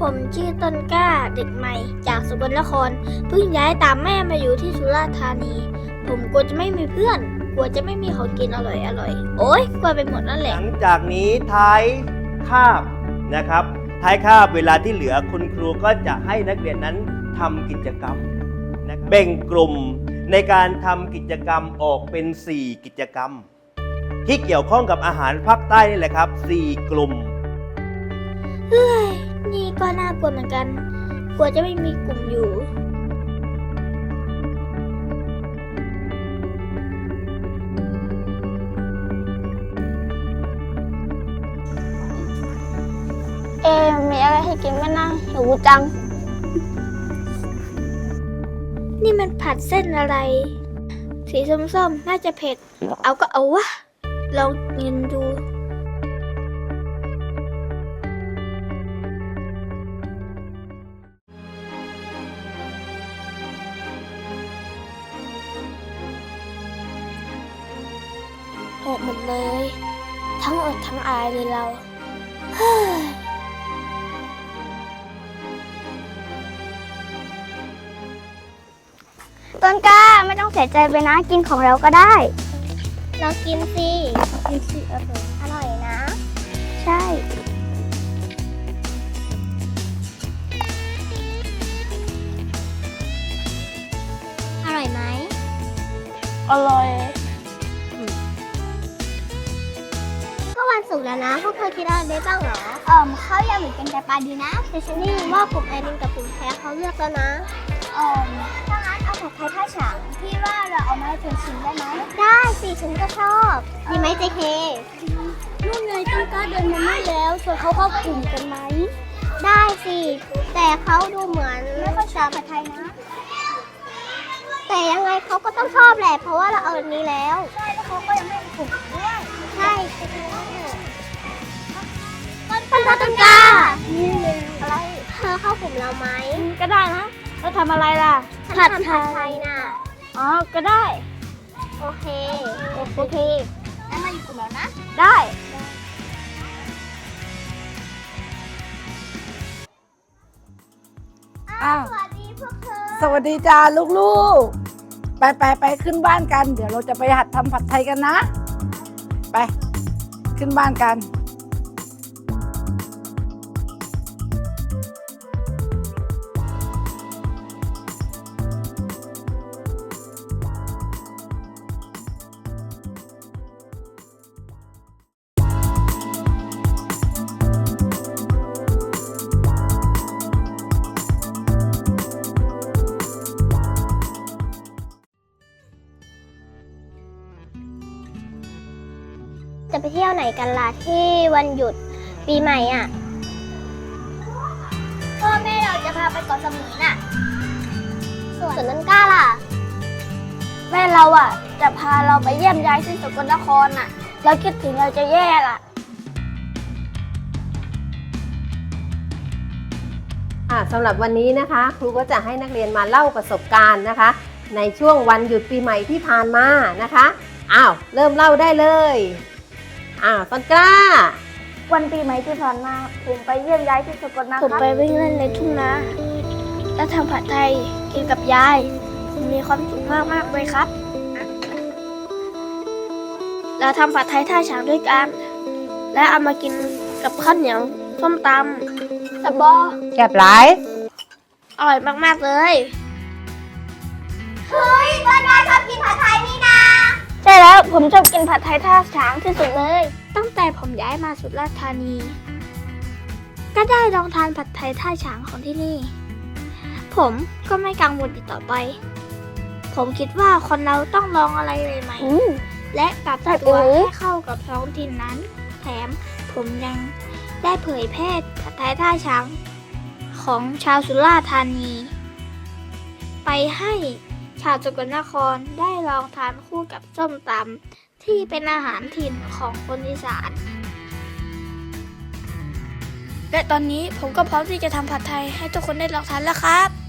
ผมชื่อต้นกล้าเด็กใหม่จากสกลนครเพิ่งย้ายตามแม่มาอยู่ที่สุราษฎร์ธานี ผมกลัวจะไม่มีเพื่อน กลัวจะไม่มีของกินอร่อยอร่อยๆโอ๊ยกลัวไปหมดนั่นแหหละ ลังจากนี้ท้ายคาบนะครับ ท้ายคาบเวลาที่เหลือคุณครูก็จะให้นักเรียนนั้นทำกิจกรรมนะแบ่งกลุ่มในการทำกิจกรรมออกเป็น 4 กิจกรรม ที่เกี่ยวข้องกับอาหารภาคใต้นี่แหละครับ 4 กลุ่ม เฮ้ย นี่ก็น่ากลัวเหมือนกัน กลัวจะไม่มีกลุ่มอยู่เอมีอะไรให้กินไหมนะหิวจัง นี่มันผัดเส้นอะไร สีส้มๆ น่าจะเผ็ด เอาก็เอาวะ ลองกินดู หดหมดเลย ทั้งอดทั้งอายเลยเราเฮ้ยต้นกล้าไม่ต้องเสียใจไปนะกินของเราก็ได้ เรากินสิกินสิอร่อยอร่อยนะ ใช่ อร่อยไหมอร่อย ก็วันศุกร์แล้วนะ พวกเธอคิดอะไรได้บ้างเหรอเอ่อข้าวยำหรือเป็นไก่ปลาดีนะแต่ฉันได้ยินว่ากลุ่มไอรินกับกลุ่มแพ้เขาเลือกแล้วนะเอ่อถ้างั้นเอาผัดไทยท่าฉางพี่ว่าเราเอามาให้เธอชิมได้ไหมได้สิฉันก็ชอบดีไหมเจเคนู่นไงต้นกล้าเดินมาไม่แล้วชวนเขาเข้ากลุ่มกันไหมได้สิแต่เขาดูเหมือนไม่ค่อยชอบผัดไทยนะ แต่ยังไงเขาก็ต้องชอบแหละ เพราะว่าเราเอาแบบนี้แล้ว ใช่แล้วเขาก็ยังไม่มีกลุ่มด้วยใช่ต้นต้นต้นกล้านี่เลยอะไรเธอเข้ากลุ่มเราไหมก็ได้นะแล้วทำอะไรล่ะผัดผัดไทยน่ะอ๋อก็ได้ โอเค โอเคงั้นมาอยู่กลุ่มแล้วนะ ได้อ้าว สวัสดีจ้าลูกๆ ไปไปไปขึ้นบ้านกัน เดี๋ยวเราจะไปหัดทำผัดไทยกันนะ ไป ขึ้นบ้านกัน จะไปเที่ยวไหนกันล่ะที่วันหยุดปีใหม่อะ พ่อแม่เราจะพาไปเกาะสมุยน่ะ ส่วนนั้นกล้าล่ะ แม่เราอะ จะพาเราไปเยี่ยมยายที่สกลนครน่ะ เราคิดถึงเราจะแย่ล่ะ อ่าสำหรับวันนี้นะคะ ครูก็จะให้นักเรียนมาเล่าประสบการณ์นะคะ ในช่วงวันหยุดปีใหม่ที่ผ่านมานะคะ อ้าว เริ่มเล่าได้เลย อ้าวต้นกล้า วันปีใหม่ที่ผ่านมาผมไปเยี่ยมยายที่สกลนครผมไปวิ่งเล่นในทุ่งนาแล้วทำผัดไทยกินกับยาย ผมมีความสุขมากมากๆเลยครับ เราทำผัดไทยท่าฉางด้วยกัน และเอามากินกับข้าวเหนียวส้มตสบอแกบไลฟ์ำอร่อยมากๆเลย เฮ้ยต้นกล้าชอบกินผัดไทยนี่นา ใช่แล้วผมชอบกินผัดไทยท่าช้างที่สุดเลย ตั้งแต่ผมย้ายมาสุราษฎร์ธานี ก็ได้ลองทานผัดไทยท่าฉางของที่นี่ ผมก็ไม่กังวลอีกต่อไป ผมคิดว่าคนเราต้องลองอะไรใหม่อืมๆและปรับใช่ตัวเอ๋ยให้เข้ากับท้องถิ่นนั้น แถมผมยังได้เผยแพร่ผัดไทยท่าช้างของชาวสุราษฎร์ธานี ไปให้ชาวสกลนครได้ลองทานคู่กับส้มตำที่เป็นอาหารถิ่นของคนอีสาน และตอนนี้ผมก็พร้อมที่จะทำผัดไทยให้ทุกคนได้ลองทานแล้วครับ